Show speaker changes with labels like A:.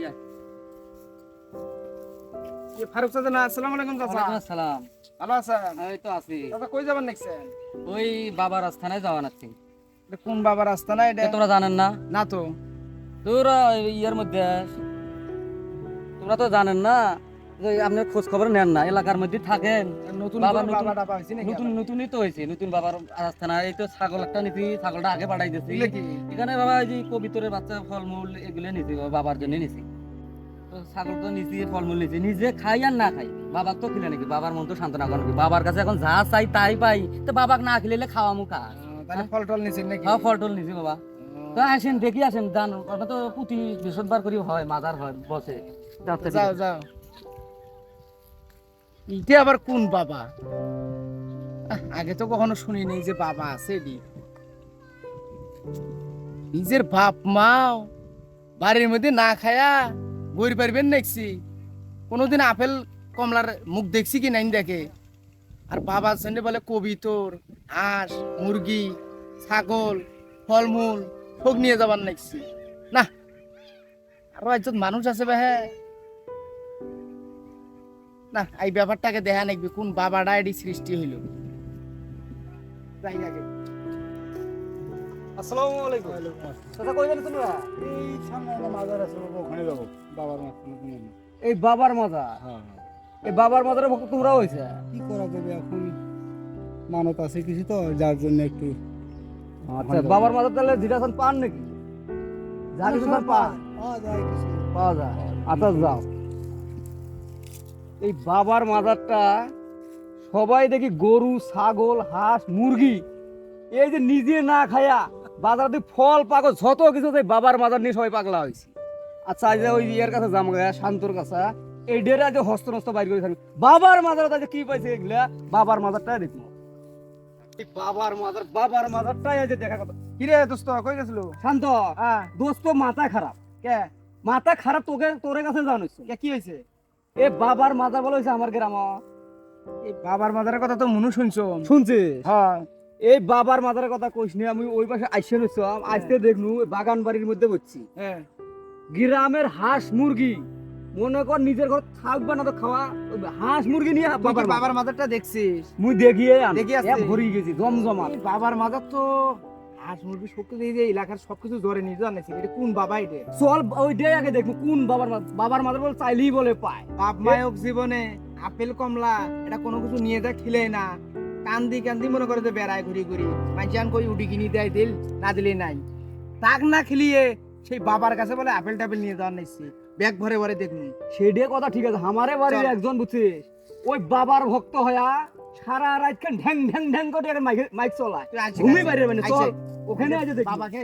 A: দিয়া
B: এ ফারুক চাচা না আসসালামু আলাইকুম চাচা।
A: আসসালাম।
B: ভালো আছেন?
A: এই তো আছি।
B: চাচা কই যাবেন নেক্সেন
A: ওই বাবার আস্থানায় যাওয়া নাচ্ছি
B: কোন বাবার রাস্তা এটা
A: তোমরা জানেন না?
B: না তো।
A: তোরা ইয়ের মধ্যে। তোমরা তো জানেন না যে আপনি খোঁজ খবর নেন না এলাকার মধ্যে থাকেন।
B: নতুন
A: নতুনই তো হয়েছে নতুন বাবার আস্থানা এই তো ছাগল একটা নিছি ছাগলটা আগে পাঠাই
B: এগুলো
A: এখানে বাবা এই যে কবিতরের বাচ্চা ফলমূল এগুলো নিছি বাবা, বাবার জন্য নিছি। ছাগল তো নিছি ফলমূল নিছি। নিজে খাই আর না খাই। বাবার তো খেলে নাকি? বাবার মন তো সান্ত্বনা করে বাবার কাছে এখন যা চাই তাই পাই। তো বাবাকে না খেলে খাওয়া মুখা
B: তাহলে ফল টল নিছেন নাকি?
A: খাওয়া ফল টল নিছি বাবা। তো আসেন দেখি আসেন জান। ওটা তো প্রতি বৃহস্পতিবার করি হয় মাজার হয় বসে
B: যাও যাও। ইটা আবার কোন বাবা? আগে তো কখনো শুনি নাই যে বাবা আছে এডি নিজের বাপ মাও বাড়ির মধ্যে না খায়া বই পারবেন দেখছি কোনোদিন আপেল কমলার মুখ দেখছি কি নাই দেখে? আর বাবা সঙ্গে বলে কবি কবিতর হাঁস, মুরগি, ছাগল, ফলমূল সব নিয়ে যাবার দেখছি না, আরও একজন মানুষ আছে ভাই না, এই ব্যাপারটাকে দেখা নাকবি কোন বাবাটা এটি সৃষ্টি হইল। যাই আগে।
C: আসসালামু আলাইকুম।
A: দাদা কই তোমরা?
C: এই সামনে একটা মাজার আছে ওখানে যাব। বাবার নেই।
A: এই বাবার মজা
C: হ্যাঁ
A: এই বাবার মজারে ভক্ত তোমরা হইছে
C: কি করা যাবে এখন? মানত আছে কিছু তো যার জন্য একটু
A: আচ্ছা বাবার মজার তাহলে জিরাসন পান নাকি? যা কিছু তার পান।
C: পাওয়া যায় কিছু।
A: পাওয়া যায়। আচ্ছা যাও। এই বাবার মাজারটা সবাই দেখি গরু ছাগল হাঁস মুরগি এই যে নিজে না খায়া বাজারে ফল পাগল যত কিছু বাবার মাজার নিয়ে সবাই পাগলা হয়েছে। আচ্ছা আজ ওই ইয়ের কাছে যাম গা শান্তর কাছে। এই ডেরা যে হস্ত নস্ত বাইর করে থাকবে বাবার মাজার আজ কি পাইছে এগুলা? বাবার মাজারটা দেখব বাবার মাজার বাবার মাজারটাই আজ দেখা কথা।
B: কিরে দোস্ত কই গেছিল?
A: শান্ত।
B: হ্যাঁ।
A: দোস্ত মাথা খারাপ।
B: কে?
A: মাথা খারাপ তোকে তোর কাছে জানিস
B: কে কি হয়েছে
A: এ বাবার মাজার বলে হয়েছে আমার গ্রাম।
B: এই বাবার মাদারের কথা তো মনু শুনছো।
A: শুনছিস?
B: হ্যাঁ।
A: এই বাবার মাজারের কথা কইস নি আমি ওই পাশে আইসে রইছিলাম আজকে দেখনু বাগান বাড়ির মধ্যে বসছি।
B: হ্যাঁ।
A: গ্রামের হাঁস মুরগি মনে কর নিজের ঘর থাকবে না তো খাওয়া হাঁস মুরগি নিয়ে বাবার
B: বাবার মাদারটা দেখছিস?
A: মুই দেখিয়ে
B: দেখি।
A: ভরি গেছি জমজমা
B: বাবার মাদার তো হাঁস মুরগি সবকিছু এই যে এলাকার সবকিছু ধরে নিয়ে জানিস এটা কোন বাবা এটা?
A: চল ওই ডে আগে দেখব কোন বাবার বাবার মাজার বলে চাইলেই বলে পায়।
B: বাপ মায়ক জীবনে আপেল কমলা এটা কোনো কিছু নিয়ে যা খিলে না। কান্দি কান্দি মনে করে যে বেড়ায় ঘুরি ঘুরি। মাইজান কই উডি কিনি দেয় দিল না দিলে নাই। তাক না খেলিয়ে সেই বাবার কাছে বলে আপেল টাপেল নিয়ে যাওয়ার নিচ্ছি। ব্যাগ ভরে ভরে দেখুন।
A: সেডে কথা ঠিক আছে আমারে বাড়ির একজন বুঝছিস ওই বাবার ভক্ত হয়া সারা রাত খান ঢ্যাং ঢ্যাং ঢ্যাং করে মাইক চলায়। ঘুমি বাইরে মানে চল ওখানে আছে দেখি।
B: বাবাকে